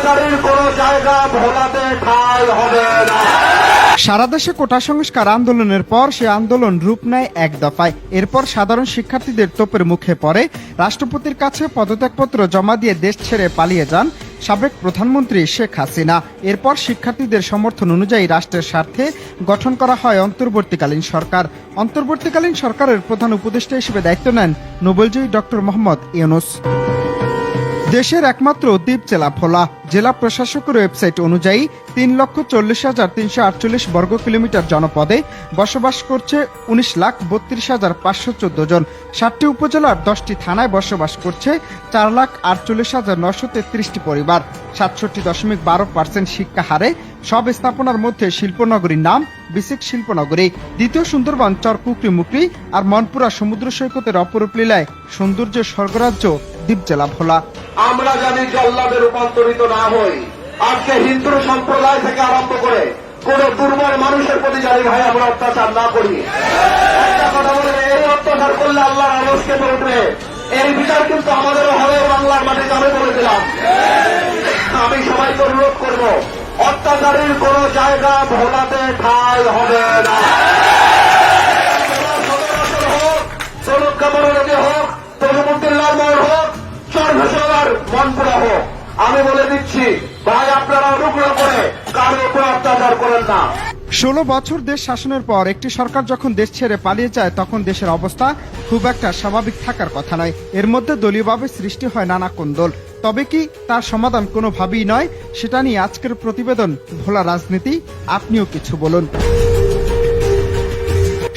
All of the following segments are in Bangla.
অত্যাচারের কোনো জায়গা ভোলাতে ঠাঁই হবে না। সারা দেশে কোটা সংস্কার আন্দোলনের পর সে আন্দোলন রূপ নেয় এক দফায়। এরপর সাধারণ শিক্ষার্থীদের তোপের মুখে পড়ে। রাষ্ট্রপতির কাছে পদত্যাগপত্র জমা দিয়ে দেশ ছেড়ে পালিয়ে যান সাবেক প্রধানমন্ত্রী শেখ হাসিনা। এরপর শিক্ষার্থীদের সমর্থন অনুযায়ী রাষ্ট্রের স্বার্থে গঠন করা হয় অন্তর্বর্তীকালীন সরকার। অন্তর্বর্তীকালীন সরকারের প্রধান উপদেষ্টা হিসেবে দায়িত্ব নেন নোবেলজয়ী ডক্টর মোহাম্মদ ইউনুস। দেশের একমাত্র দ্বীপ জেলা ভোলা। জেলা প্রশাসকের ওয়েবসাইট অনুযায়ী তিন লক্ষ চল্লিশ হাজার তিনশো আটচল্লিশ বর্গ কিলোমিটার জনপদে বসবাস করছে উনিশ লাখ বত্রিশ হাজার পাঁচশো চোদ্দ জন। ষাটটি উপজেলার দশটি থানায় বসবাস করছে চার লাখ আটচল্লিশ হাজার নশো তেত্রিশটি পরিবার। সাতষট্টি দশমিক বারো পার্সেন্ট শিক্ষা হারে সব স্থাপনার মধ্যে শিল্পনগরীর নাম, বিসিক শিল্পনগরী। দ্বিতীয় সুন্দরবন চর কুকরি মুকরি আর মনপুরা সমুদ্র সৈকতের অপরূপ লীলায় সৌন্দর্যের স্বর্গরাজ্য জেলা ভোলা। আমরা জানি জল্লাদে রূপান্তরিত না হই। আজকে হিন্দু সম্প্রদায় থেকে আরম্ভ করে কোন দুর্বল মানুষের প্রতি জানি ভাই, আমরা অত্যাচার না করি। একটা কথা বলে এই অত্যাচার করলে আল্লাহর আলোচকে উঠবে এই বিচার কিন্তু আমাদেরও হবে বাংলার আমি বলে দিলাম আমি সবাইকে অনুরোধ করব, অত্যাচারের কোন জায়গা ভোলাতে ঠাঁই হবে না। হোক সৌরক্ষা মনোরোধী হোক তরুমুদ্দুল্লাহ মোড় হোক সর্বসবার মনপুরা হোক আমি বলে দিচ্ছি, ভাই, আপনারা অনুগ্রহ করে কারও উপর অত্যাচার করেন না। ষোলো বছর দেশ শাসনের পর একটি সরকার যখন দেশ ছেড়ে পালিয়ে যায়, তখন দেশের অবস্থা খুব একটা স্বাভাবিক থাকার কথা নয়। এর মধ্যে দলীয়ভাবে সৃষ্টি হয় নানা কোন্দল। তবে কি তার সমাধান কোনোভাবেই নয়, সেটা নিয়ে আজকের প্রতিবেদন ভোলা রাজনীতি। আপনিও কিছু বলুন।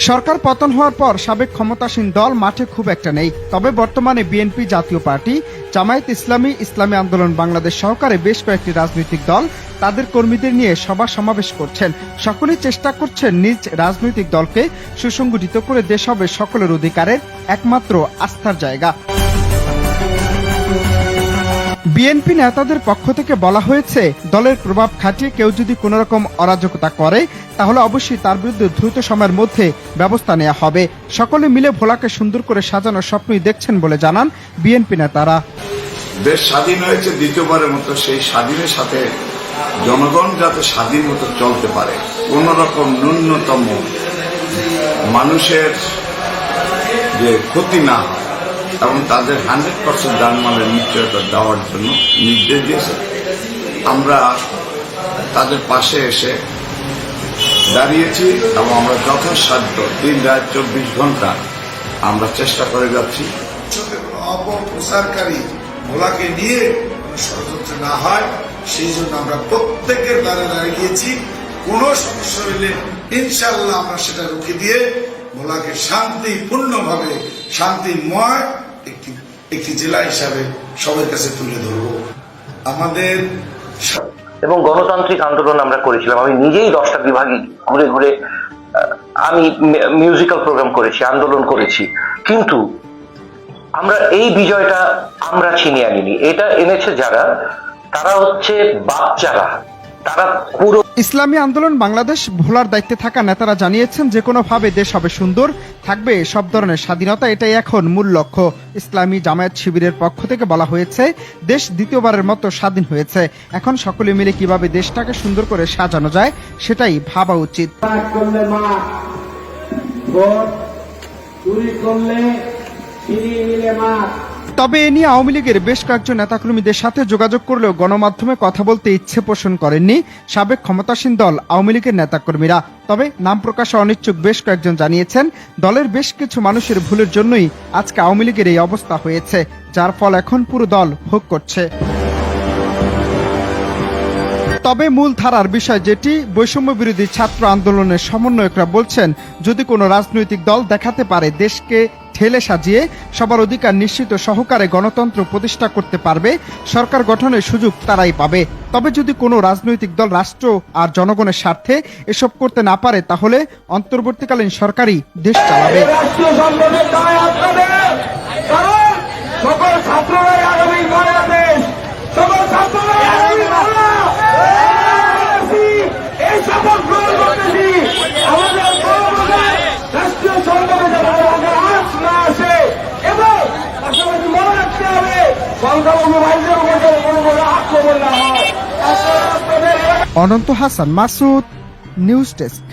সরকার পতন হওয়ার পর সাবেক ক্ষমতাসীন দল মাঠে খুব একটা নেই। তবে বর্তমানে বিএনপি জাতীয় পার্টি জামায়াত ইসলামী ইসলামী আন্দোলন বাংলাদেশ সহকারে বেশ কয়েকটি রাজনৈতিক দল তাদের কর্মীদের নিয়ে সভা সমাবেশ করছেন। সকলেই চেষ্টা করছেন নিজ রাজনৈতিক দলকে সুসংগঠিত করে দেশ হবে সকলের অধিকারের একমাত্র আস্থার জায়গা। বিএনপি নেতাদের পক্ষ থেকে বলা হয়েছে, দলের প্রভাব খাটিয়ে কেউ যদি কোনো রকম অরাজকতা করে, তাহলে অবশ্যই তার বিরুদ্ধে দ্রুত সময়ের মধ্যে ব্যবস্থা নেওয়া হবে। সকলে মিলে ভোলাকে সুন্দর করে সাজানোর স্বপ্নই দেখছেন বলে জানান বিএনপি নেতারা। দেশ স্বাধীন হয়েছে দ্বিতীয়বারের মতো, সেই স্বাধীনের সাথে জনগণ যাতে স্বাধীন মতো চলতে পারে কোন রকম ন্যূনতম মানুষের যে ক্ষতি না হয়। এবং তাদের হান্ড্রেড পার্সেন্ট জানমালের নিশ্চয়তা দেওয়ার জন্য নির্দেশ দিয়েছে। আমরা তাদের পাশে এসে দাঁড়িয়েছি এবং আমরা যথাসাধ্য দিন রাত চব্বিশ ঘণ্টা আমরা চেষ্টা করে যাচ্ছি। অপপ্রচারকারী ভোলাকে নিয়ে ষড়যন্ত্র না হয়, সেই জন্য আমরা প্রত্যেকের দ্বারা দাঁড়িয়ে গিয়েছি। কোনো সমস্যা হইলে ইনশাল্লাহ আমরা সেটা রুখে দিয়ে ভোলাকে শান্তিপূর্ণভাবে, শান্তিময় একটি একটি জেলা হিসাবে সবার কাছে তুলে ধরব। আমাদের এবং গণতান্ত্রিক আন্দোলন আমরা করেছিলাম। আমি নিজেই দশটা বিভাগে ঘুরে ঘুরে আমি মিউজিক্যাল প্রোগ্রাম করেছি, আন্দোলন করেছি। কিন্তু আমরা এই বিজয়টা আমরা ছিনিয়ে আনিনি। এটা এনেছে যারা? তারা হচ্ছে বাচ্চারা তারা পুরো ইসলামী আন্দোলন বাংলাদেশ ভোলার দায়িত্বে থাকা নেতারা জানিয়েছেন যে কোনোভাবে দেশ হবে সুন্দর থাকবে সব ধরনের স্বাধীনতা এটাই এখন মূল লক্ষ্য। ইসলামী জামায়াত শিবিরের পক্ষ থেকে বলা হয়েছে দেশ দ্বিতীয়বারের মতো স্বাধীন হয়েছে। এখন সকলে মিলে কীভাবে দেশটাকে সুন্দর করে সাজানো যায় সেটাই ভাবা উচিত। চুরি করলে তবে এ নিয়ে আওয়ামী লীগের বেশ কয়েকজন নেতাকর্মীদের সাথে যোগাযোগ করলেও গণমাধ্যমে কথা বলতে ইচ্ছে পোষণ করেননি সাবেক ক্ষমতাসীন দল আওয়ামী লীগের নেতাকর্মীরা। তবে নাম প্রকাশে অনিচ্ছুক বেশ কয়েকজন জানিয়েছেন, দলের বেশ কিছু মানুষের ভুলের জন্যই আজকে আওয়ামী লীগের এই অবস্থা হয়েছে, যার ফল এখন পুরো দল ভোগ করছে। তবে মূল ধারার বিষয় যেটি, বৈষম্য বিরোধী ছাত্র আন্দোলনের সমন্বয়করা বলছেন, যদি কোনো রাজনৈতিক দল দেখাতে পারে দেশকে ঠেলে সাজিয়ে সবার অধিকার নিশ্চিত সহকারে গণতন্ত্র প্রতিষ্ঠা করতে পারবে, সরকার গঠনের সুযোগ তারাই পাবে। তবে যদি কোনো রাজনৈতিক দল, রাষ্ট্র আর জনগণের স্বার্থে এসব করতে না পারে, তাহলে অন্তর্বর্তীকালীন সরকারই দেশ চালাবে। সকল ছাত্ররাই আগামী অনন্ত হাসান মাসুদ নিউজ ডেস্ক।